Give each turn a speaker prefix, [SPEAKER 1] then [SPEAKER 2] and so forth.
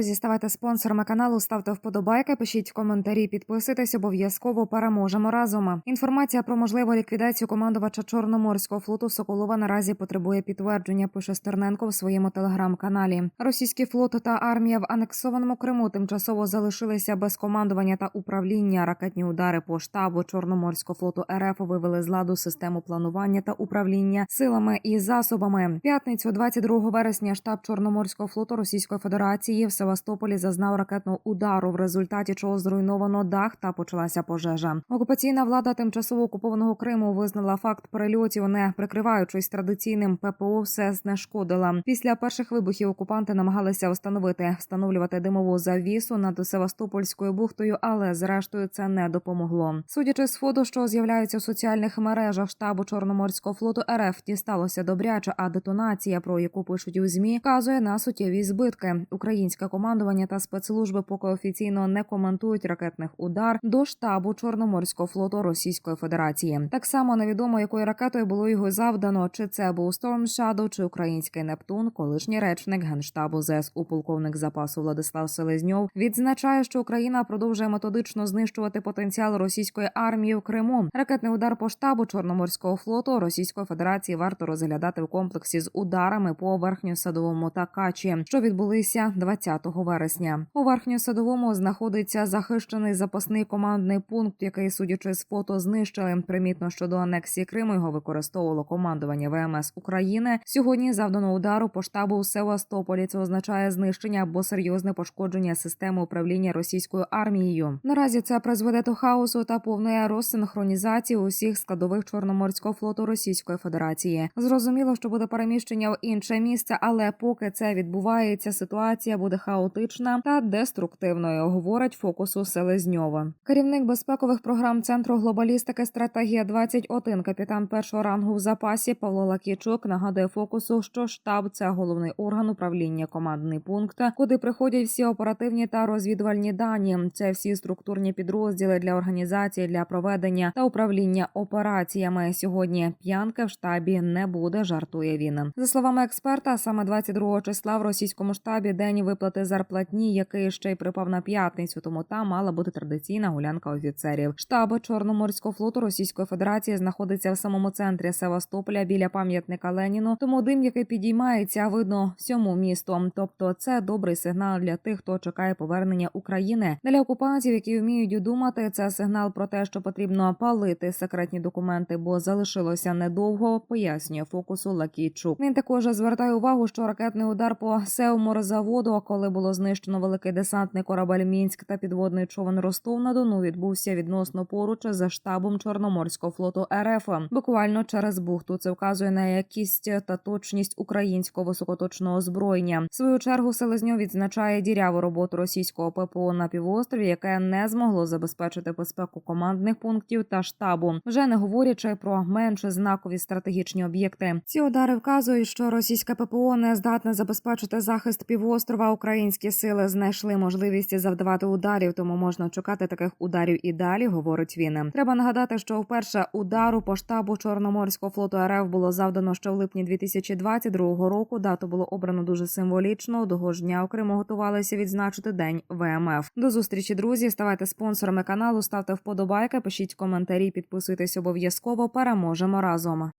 [SPEAKER 1] друзі, ставайте спонсорами каналу, ставте вподобайки, пишіть коментарі, підписуйтесь обов'язково. Переможемо разом. Інформація про можливу ліквідацію командувача Чорноморського флоту Соколова наразі потребує підтвердження. Пише Стерненко в своєму телеграм-каналі. Російський флот та армія в анексованому Криму тимчасово залишилися без командування та управління. Ракетні удари по штабу Чорноморського флоту РФ вивели з ладу систему планування та управління силами і засобами. П'ятницю, 22 вересня, штаб Чорноморського флоту Російської Федерації в Севастополі зазнав ракетного удару, в результаті чого зруйновано дах та почалася пожежа. Окупаційна влада тимчасово окупованого Криму визнала факт перельотів, не прикриваючись традиційним ППО, все знешкодила. Після перших вибухів окупанти намагалися встановити встановлювати димову завісу над Севастопольською бухтою, але зрештою це не допомогло. Судячи з фото, що з'являються в соціальних мережах штабу Чорноморського флоту РФ, дісталося добряче, а детонація, про яку пишуть у змі, вказує на суттєві збитки. Українське командування та спецслужби поки офіційно не коментують ракетних удар до штабу Чорноморського флоту Російської Федерації. Так само невідомо, якою ракетою було його завдано, чи це був Storm Shadow, чи український Нептун. Колишній речник генштабу ЗСУ полковник запасу Владислав Селезньов відзначає, що Україна продовжує методично знищувати потенціал російської армії в Криму. Ракетний удар по штабу Чорноморського флоту Російської Федерації варто розглядати в комплексі з ударами по верхньосадовому та качі, що відбулися 20 вересня. У верхньосадовому знаходиться захищений запасний командний пункт, який, судячи з фото, знищили. Примітно щодо анексії Криму його використовувало командування ВМС України. Сьогодні завдано удару по штабу у Севастополі. Це означає знищення або серйозне пошкодження системи управління російською армією. Наразі це призведе до хаосу та повної розсинхронізації усіх складових чорноморського флоту Російської Федерації. Зрозуміло, що буде переміщення в інше місце, але поки це відбувається, ситуація буде хаотична та деструктивною. Говорить фокусу Селезньова. Керівник безпекових програм центру глобалістики стратегія 21 капітан першого рангу в запасі Павло Лакічук нагадує фокусу, що штаб це головний орган управління командний пункт, куди приходять всі оперативні та розвідувальні дані. Це всі структурні підрозділи для організації для проведення та управління операціями. Сьогодні п'янки в штабі не буде. Жартує він. За словами експерта, саме 22 числа в російському штабі день виплати зарплатні, який ще й припав на п'ятницю. Тому там мала бути традиційна гулянка офіцерів. Штаб Чорноморського флоту Російської Федерації знаходиться в самому центрі Севастополя біля пам'ятника Леніну. Тому дим, який підіймається, видно всьому місту. Тобто, це добрий сигнал для тих, хто чекає повернення України. Для окупантів, які вміють думати, це сигнал про те, що потрібно палити секретні документи, бо залишилося недовго. Пояснює фокусу Лакійчук. Він також звертає увагу, що ракетний удар по Сеуморзаводу, коли було знищено великий десантний корабель Мінськ та підводний човен Ростов на Дону, відбувся відносно поруч за штабом Чорноморського флоту РФ. Буквально через бухту це вказує на якість та точність українського високоточного озброєння. В свою чергу Селезньов відзначає діряву роботу російського ППО на півострові, яке не змогло забезпечити безпеку командних пунктів та штабу, вже не говорячи про менш знакові стратегічні об'єкти. Ці удари вказують, що російське ППО не здатне забезпечити захист півострова. Українські сили знайшли можливість завдавати ударів, тому можна чекати таких ударів і далі. Говорить він. Треба нагадати, що вперше удару по штабу Чорноморського флоту РФ було завдано ще в липні 2022 року. Дату було обрано дуже символічно. Того ж дня окремо готувалися відзначити день ВМФ. До зустрічі, друзі. Ставайте спонсорами каналу, ставте вподобайки, пишіть коментарі, підписуйтесь обов'язково. Переможемо разом.